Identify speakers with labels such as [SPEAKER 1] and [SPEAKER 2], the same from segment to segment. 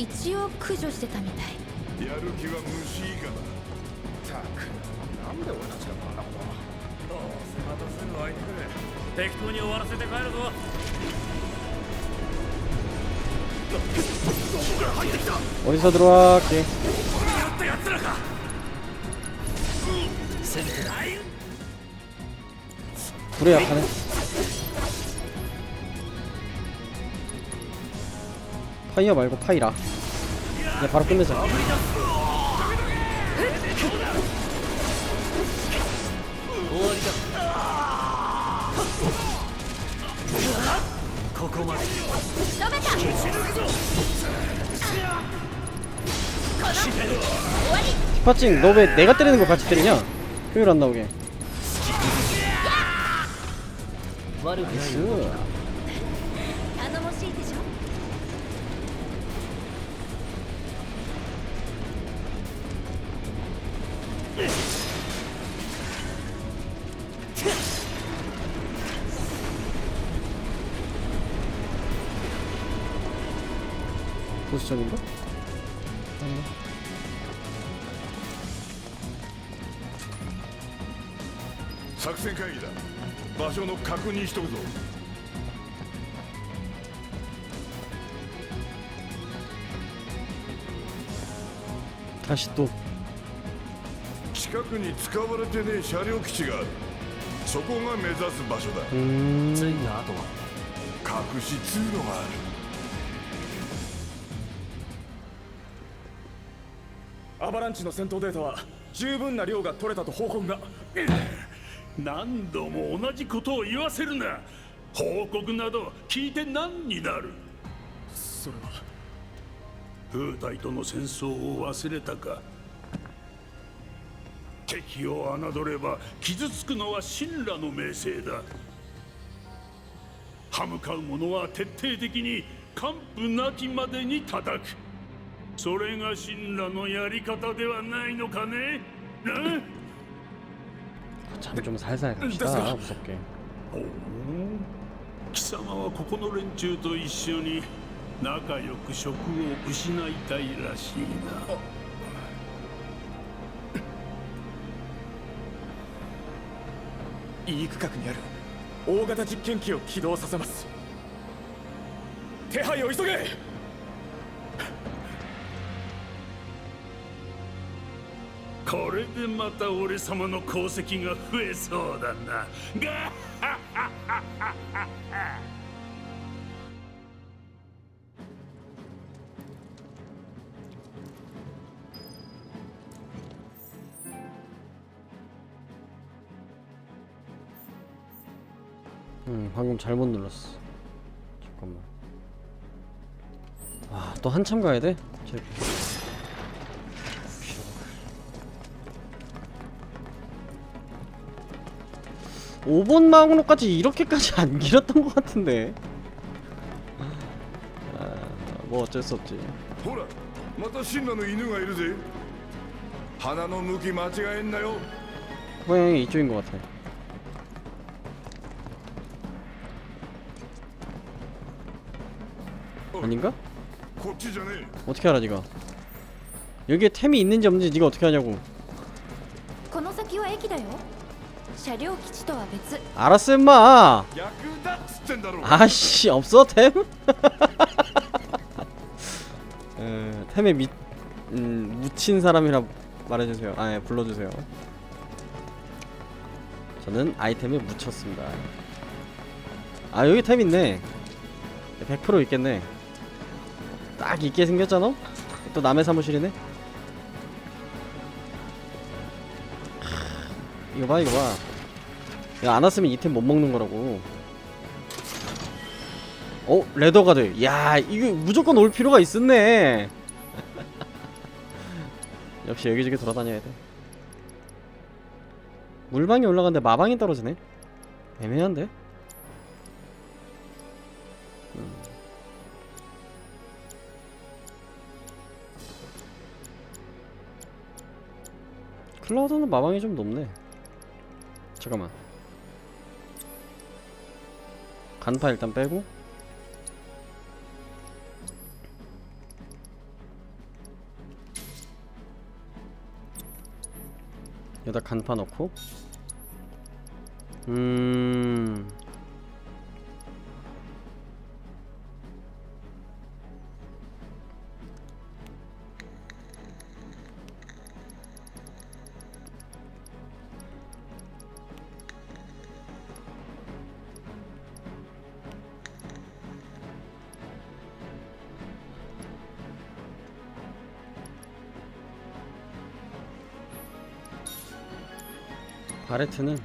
[SPEAKER 1] 一応駆除してたみたい。
[SPEAKER 2] やる気は虫以下だ。
[SPEAKER 3] たくなんで俺たちがこんなこと
[SPEAKER 4] どうせまたすぐ適当に終わらせて帰るぞ。
[SPEAKER 5] ドラーケ
[SPEAKER 4] やっか
[SPEAKER 5] 파이어 말고 파이라. 그냥 바로 끝내자. 히파칭 너 왜 내가 때리는 거 같이 때리냐? 효율 안 나오게. 나이스
[SPEAKER 1] 一緒にい、
[SPEAKER 2] 作戦会議だ。場所の確認しとくぞ。
[SPEAKER 5] あしと。
[SPEAKER 2] 近くに使われてねえ車両基地がある。そこが目指す場所だ。
[SPEAKER 4] ついなあとは。
[SPEAKER 2] 隠し通路がある。
[SPEAKER 3] アバランチの戦闘データは十分な量が取れたと報告が。
[SPEAKER 6] 何度も同じことを言わせるな。報告など聞いて何になる？
[SPEAKER 3] それは。
[SPEAKER 6] 風体との戦争を忘れたか。敵を侮れば傷つくのは神羅の名声だ。歯向かう者は徹底的に完膚なきまでに叩く。それが神羅のやり方ではないのかねな
[SPEAKER 5] 잠 좀 살살 갑시다
[SPEAKER 3] 됐어.
[SPEAKER 5] 무섭게
[SPEAKER 6] 貴様はここの連中と一緒に仲良く職を失いたいらしいな
[SPEAKER 3] いい区画にある大型実験機を起動させます手配を急げ
[SPEAKER 6] これでまた俺様の功績が増えそうだなが
[SPEAKER 5] 음 방금 잘못 눌렀어 잠깐만 아또 한참 가야 돼? 제... 5번 마구로까지 이렇게까지 안 길었던 것 같은데 아, 뭐 어쩔 수 없지
[SPEAKER 2] ほらまた神羅の犬がいるぜ鼻の向き間違えんなよ
[SPEAKER 5] 고양이 이쪽인 것 같아 아닌가?
[SPEAKER 2] こっちじゃねえ
[SPEAKER 5] 어떻게 알아 니가 여기에 템이 있는지 없는지 니가 어떻게 하냐고
[SPEAKER 1] この先は駅だよ 車両基地とは別
[SPEAKER 5] 알았어 임마
[SPEAKER 2] 逆だっつってんだろ
[SPEAKER 5] 아씨 없어 템? 에, 템에 미, 음, 묻힌 사람이라 말해주세요 아 예, 불러주세요 저는 아이템에 묻혔습니다 아 여기 템 있네 100% 있겠네 딱 있게 생겼잖아? 또 남의 사무실이네 이거 봐 이거 봐. 이거 안 왔으면 이 템 못 먹는 거라고. 어? 레더가 돼. 야 이거 무조건 올 필요가 있었네. 역시 여기저기 돌아다녀야 돼. 물방이 올라가는데 마방이 떨어지네? 애매한데? 음. 클라우드는 마방이 좀 높네 잠깐만. 간파 일단 빼고. 여기다 간파 넣고. 음 바레트는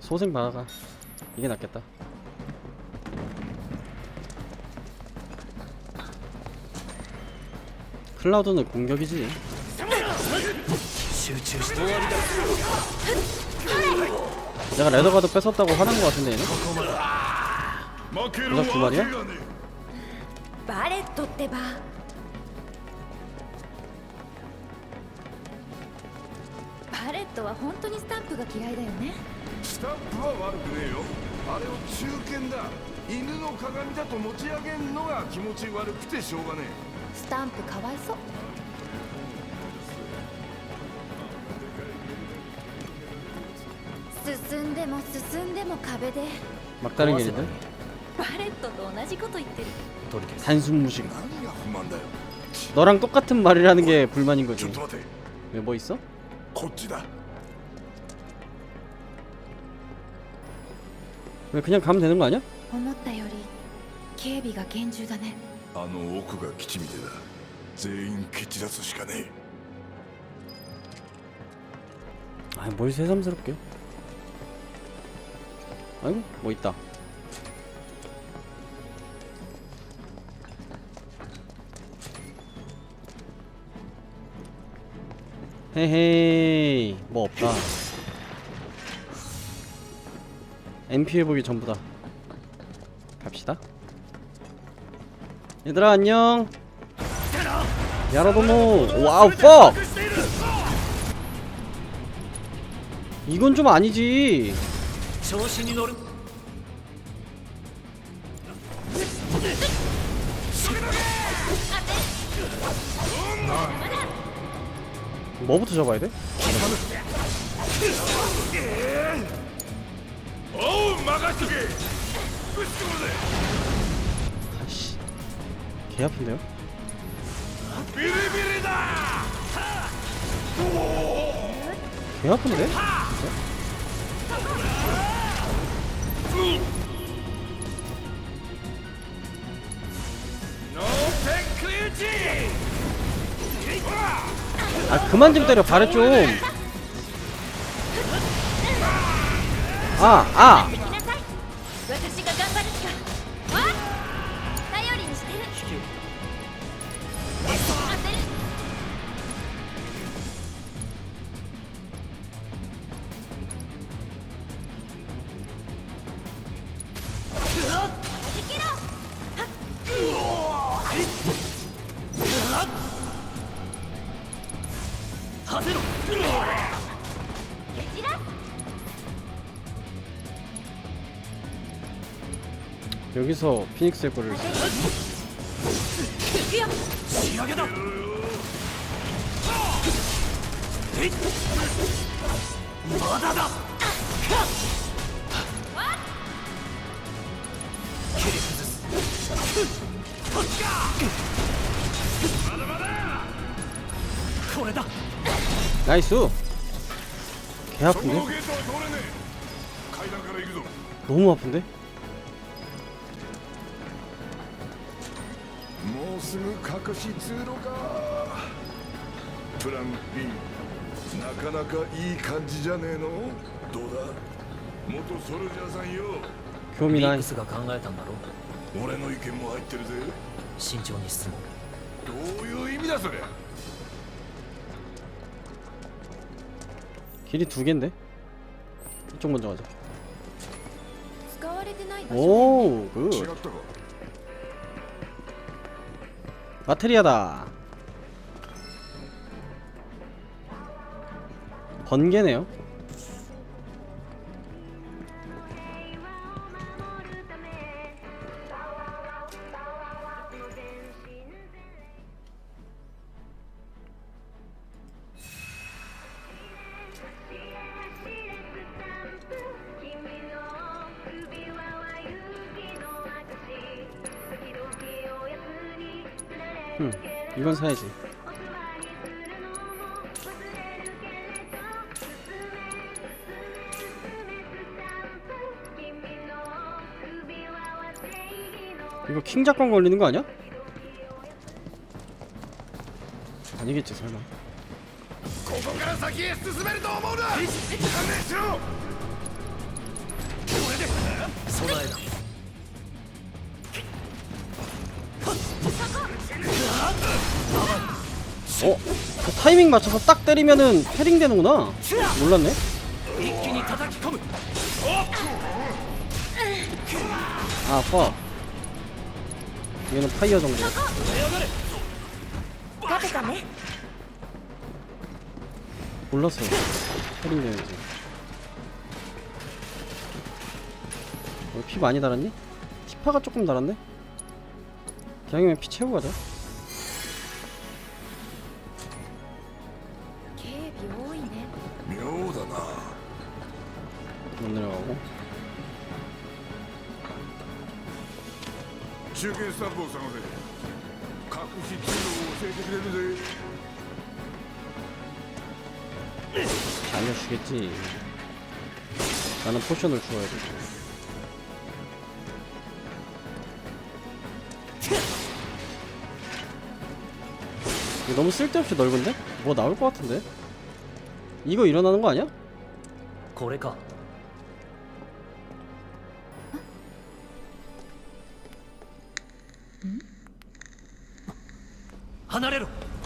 [SPEAKER 5] 소생 박아가 이게 낫겠다 클라우드는 공격이지 내가 레더가드 뺏었다고 화난 거 같은데 얘는?
[SPEAKER 2] 負けるわけがね
[SPEAKER 1] バレットってば トは本当にスタンプが嫌いだよね
[SPEAKER 2] スタンプは悪くねえよあれを中堅だ犬の鏡だと持ち上げんのが気持ち悪くてしょうがね
[SPEAKER 1] スタンプかわいそう進んでも進んでも壁で
[SPEAKER 5] 막다른 길인데?
[SPEAKER 1] バレットと同じこと言ってる
[SPEAKER 5] 단순 무식
[SPEAKER 2] え何が不満だよ
[SPEAKER 5] 너랑 똑같은 말이라는 게 불만인
[SPEAKER 2] ちょ
[SPEAKER 5] 거지
[SPEAKER 2] っと待て
[SPEAKER 5] 왜 뭐 있어?
[SPEAKER 2] こっちだ
[SPEAKER 5] 그냥 가면 되는 거 아니야?
[SPEAKER 1] 思ったより警備が厳重だね
[SPEAKER 2] あの奥が基地みてえだ全員蹴散らすしかねえ
[SPEAKER 5] 아이 뭘 새삼스럽게 아이고 뭐 있다 헤헤이 뭐 없다 MP 회복이 전부다. 갑시다. 얘들아 안녕. 야라도모 와우 퍼 이건 좀 아니지. 뭐부터 잡아야 돼?
[SPEAKER 2] 어우 막아주게.
[SPEAKER 5] 아씨, 개 아픈데요?
[SPEAKER 2] 비리비리다.
[SPEAKER 5] 개 아픈데? 아 그만 좀 때려 발을 좀 아 아. 여기서 피닉스의 거를 나이스 개 아픈데? 너무 아픈데?
[SPEAKER 2] うすぐ隠し通路かプラン B なかなかいい感じじゃねえのどうだ元ソルジャーさんよ
[SPEAKER 5] 興味ない
[SPEAKER 4] ミックスが考えたんだろ
[SPEAKER 2] 俺の意見も入ってるぜ
[SPEAKER 4] 慎重に進もう
[SPEAKER 2] どういう意味だそれ
[SPEAKER 5] 길이 두 개인데? 이쪽 먼저 가자
[SPEAKER 1] 使われてない場所
[SPEAKER 5] 오
[SPEAKER 2] 違
[SPEAKER 5] 굿.
[SPEAKER 2] ったか
[SPEAKER 5] 마테리아다. 번개네요 시간 걸리는 거 아니야? 아니겠지 설마. 어? 그 타이밍 맞춰서 딱 때리면은 패링 되는구나 몰랐네 아 파. 얘는 파이어 정도. 몰랐어. 혈인 여행지. 어, 피 많이 달았니? 티파가 조금 달았네? 기왕이면 피 채우고 가자. 못 내려가고.
[SPEAKER 2] 中堅スタッフを探せ隠し通路を教えてくれるぜ
[SPEAKER 5] 알려주겠지 나는 포션을 주어야 돼 이거 너무 쓸데없이 넓은데? 뭐 나올 것 같은데? 이거 일어나는 거 아니야?
[SPEAKER 4] これか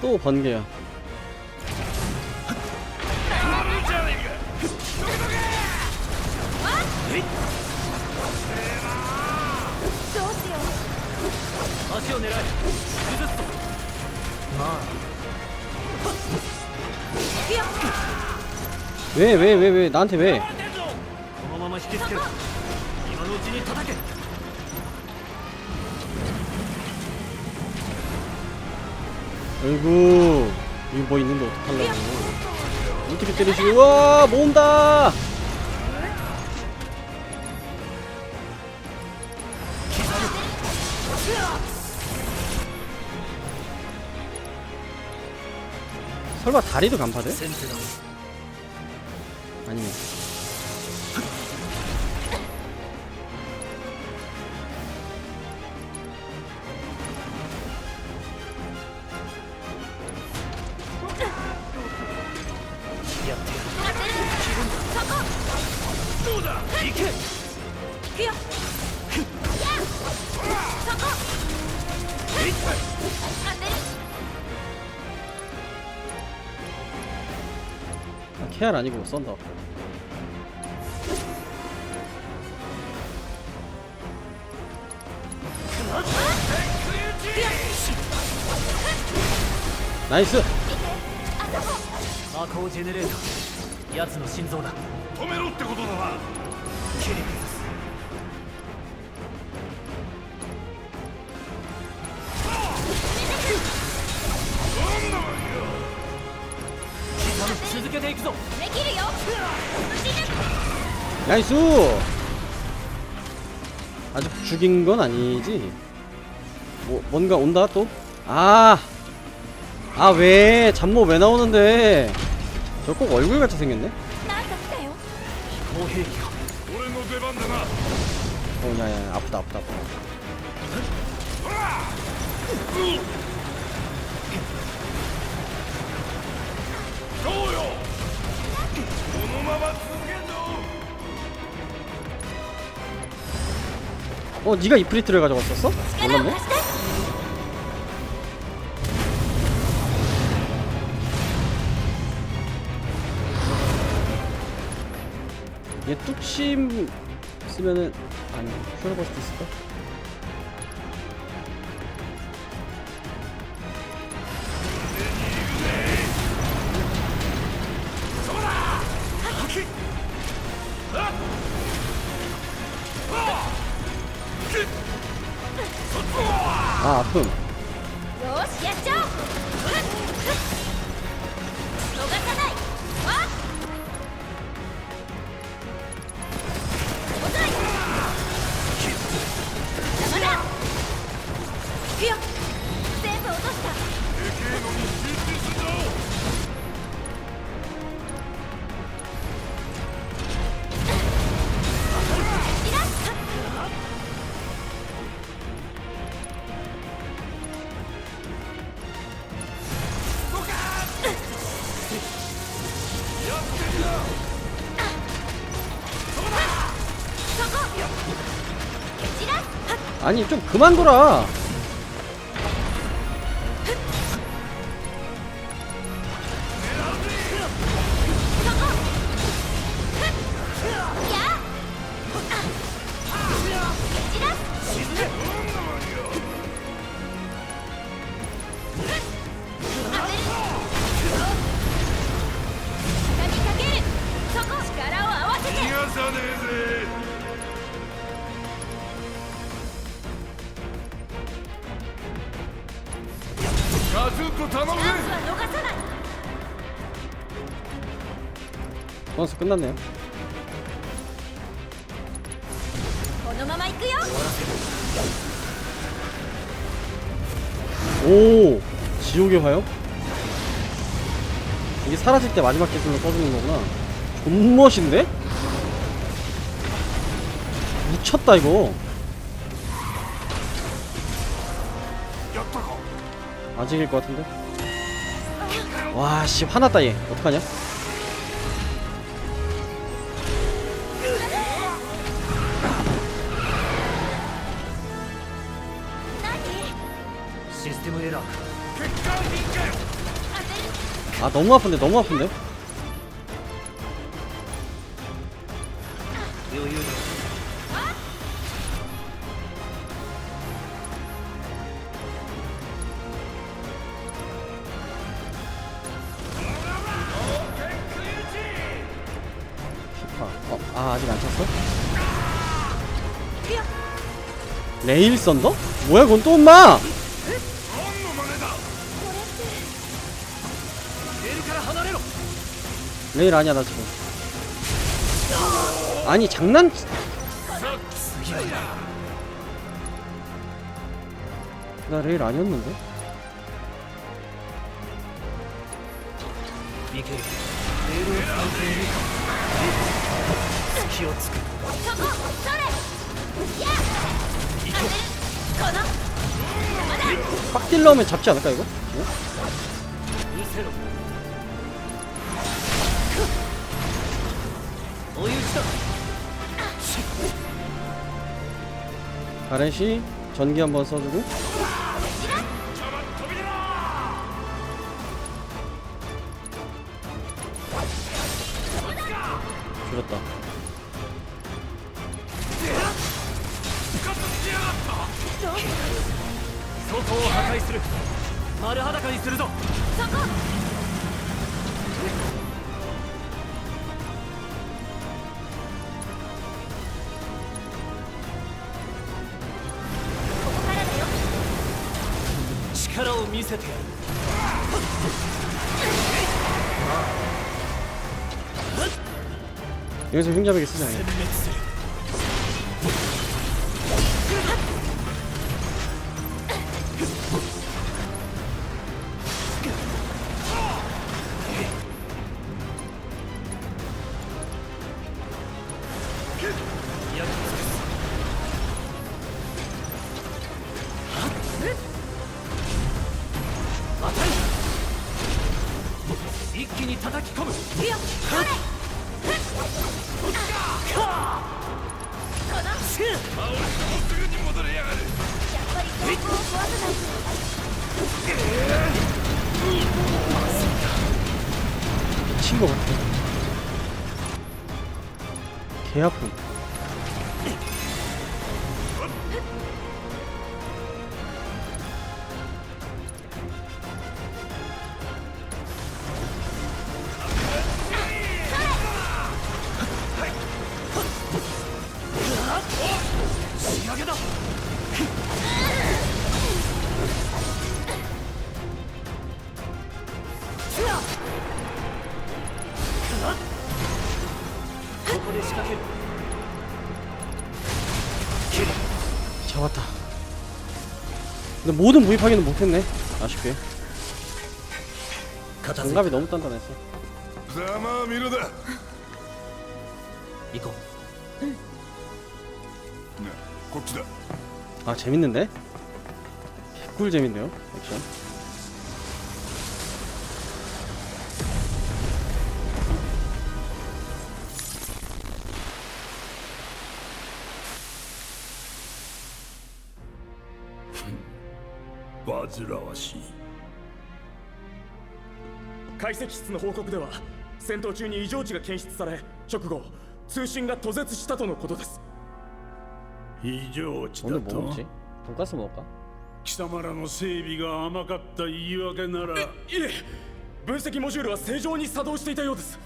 [SPEAKER 5] 또 번개야.
[SPEAKER 4] 아.
[SPEAKER 5] 왜왜 왜 왜 나한테 왜?
[SPEAKER 4] ちに叩け
[SPEAKER 5] 아이고 여기 뭐 있는데 어떡하려고 어떻게 때리시 우와 모은다 설마 다리도 간파돼?
[SPEAKER 4] 先手だ
[SPEAKER 5] 아니면 아, 케알 아니고 썬더 나이스
[SPEAKER 4] 魔法ジェネレーター奴の心臓だ
[SPEAKER 2] 止めろってことだな
[SPEAKER 4] 切り
[SPEAKER 5] 나이스! 아직 죽인 건 아니지? 뭐, 뭔가 온다, 또? 아! 아, 왜! 잠모 왜 나오는데! 저 꼭 얼굴같이 생겼네? 어, 야, 야, 아프다, 아프다, 아프다. 어, 네가 이프리트를 가져갔었어? 몰랐네. 얘 뚝심 쓰면은 아니 퓨어버스트 있을까? 아아 아니 좀 그만 돌아 끝났네요. 오! 지옥의 화요? 이게 사라질 때 마지막 기술로 써주는 거구나. 존멋인데? 미쳤다, 이거. 아직일 것 같은데? 와, 씨, 화났다, 얘. 어떡하냐? 너무 아픈데 너무 아픈데? 아, 어,
[SPEAKER 1] 아,
[SPEAKER 5] 레일 썬더? 뭐야 그건 또 엄마! 레일 아니야 나 지금 아니 장난 나 레일 아니었는데 빡딜 넣으면 잡지 않을까 이거?
[SPEAKER 4] 뭐?
[SPEAKER 5] 가렛이 전기 한번 써주고 여기서 쓰자 그냥.
[SPEAKER 3] 殲
[SPEAKER 5] 모든 무입하기는 못했네. 아쉽게. 장갑이 너무 단단했어.
[SPEAKER 2] 이거. 네,
[SPEAKER 5] 아 재밌는데? 개꿀 재밌네요 액션.
[SPEAKER 3] 解析室の報告では戦闘中に異常値が検出され直後通信が途絶したとのことです。
[SPEAKER 6] 異常値だと？貴様らの整備が甘かった言い訳なら。
[SPEAKER 3] いえ分析モジュールは正常に作動していたようです。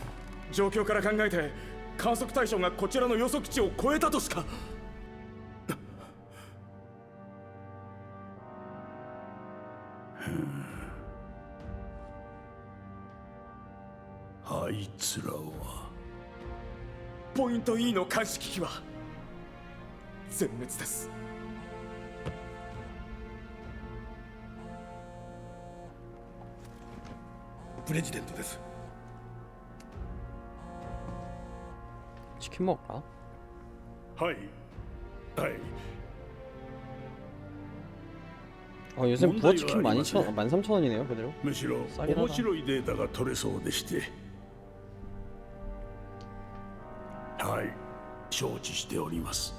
[SPEAKER 3] 状況から考えて観測対象がこちらの予測値を超えたとしか。Hmm.
[SPEAKER 6] あいつらは
[SPEAKER 3] ポイント E の監視機器は全滅です
[SPEAKER 2] プレジデントです
[SPEAKER 5] 치킨 먹을까?
[SPEAKER 6] はいはい
[SPEAKER 5] 어 요새
[SPEAKER 6] 뭔
[SPEAKER 5] 부어치킨
[SPEAKER 6] 이유가
[SPEAKER 5] 12,000, 13,000원이네요 그대로
[SPEAKER 6] むしろ
[SPEAKER 5] 싸긴 하다.
[SPEAKER 6] 面白いデータが取れそうでして ます。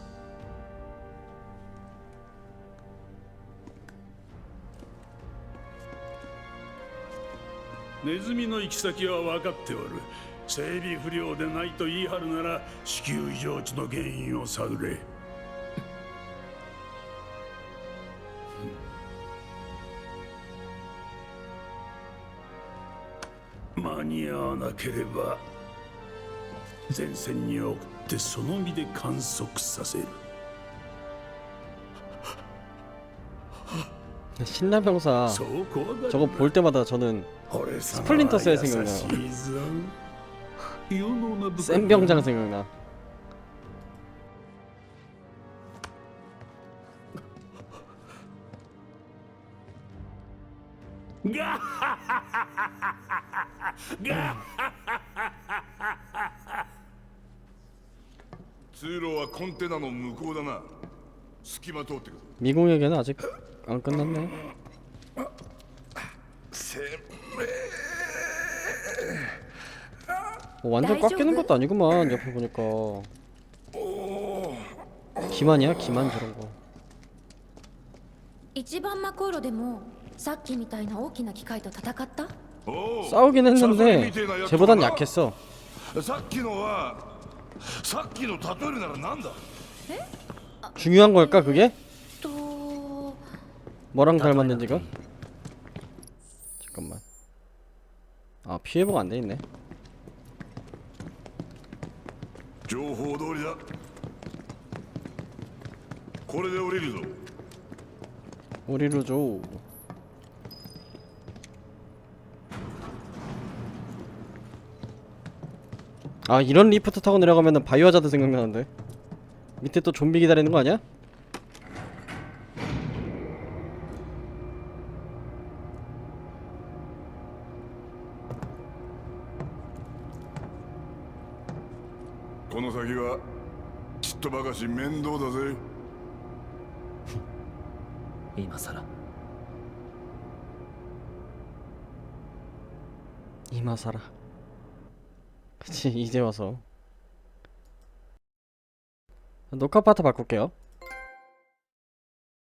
[SPEAKER 6] ネズミの行き先は分かっておる。整備不良でないと言い張るなら子宮異常値の原因を探れ。間に合わなければ前線に送ってその身で観測させる
[SPEAKER 5] 신라병사
[SPEAKER 6] そう怖がるな
[SPEAKER 5] 저거 볼 때마다 저는
[SPEAKER 6] 俺様は
[SPEAKER 5] 스플린터셀 생각나.
[SPEAKER 6] 優しいぞ世の中
[SPEAKER 5] 센 병장 생각나
[SPEAKER 2] 通路はコンテナの向こうだな隙間通ってくる
[SPEAKER 5] 미공에게는 아직 안 끝났네
[SPEAKER 2] せ
[SPEAKER 5] 어, 완전 꽉 끼는 것도 아니구만 옆에 보니까 기만이야 기만 저런 거
[SPEAKER 1] 一番魔航路でもさっきみたいな大きな機械と戦った
[SPEAKER 2] おう
[SPEAKER 5] 싸우긴 했는데
[SPEAKER 2] サザエみてえなやつ
[SPEAKER 5] 쟤보단
[SPEAKER 2] だな
[SPEAKER 5] 약했어
[SPEAKER 2] さっきのは さっきの例えるならなんだ
[SPEAKER 5] 중요한 걸까 그게?
[SPEAKER 1] と
[SPEAKER 5] 뭐랑 닮았는지가? 잠깐만 아 피해보가 안 돼있네
[SPEAKER 2] 情報通りだこれで降りるぞ
[SPEAKER 5] 우리로 줘 아 이런 리프트 타고 내려가면은 바이오하자드 생각나는데 밑에 또 좀비 기다리는 거 아니야? 이제 와서. 녹화 파트 바꿀게요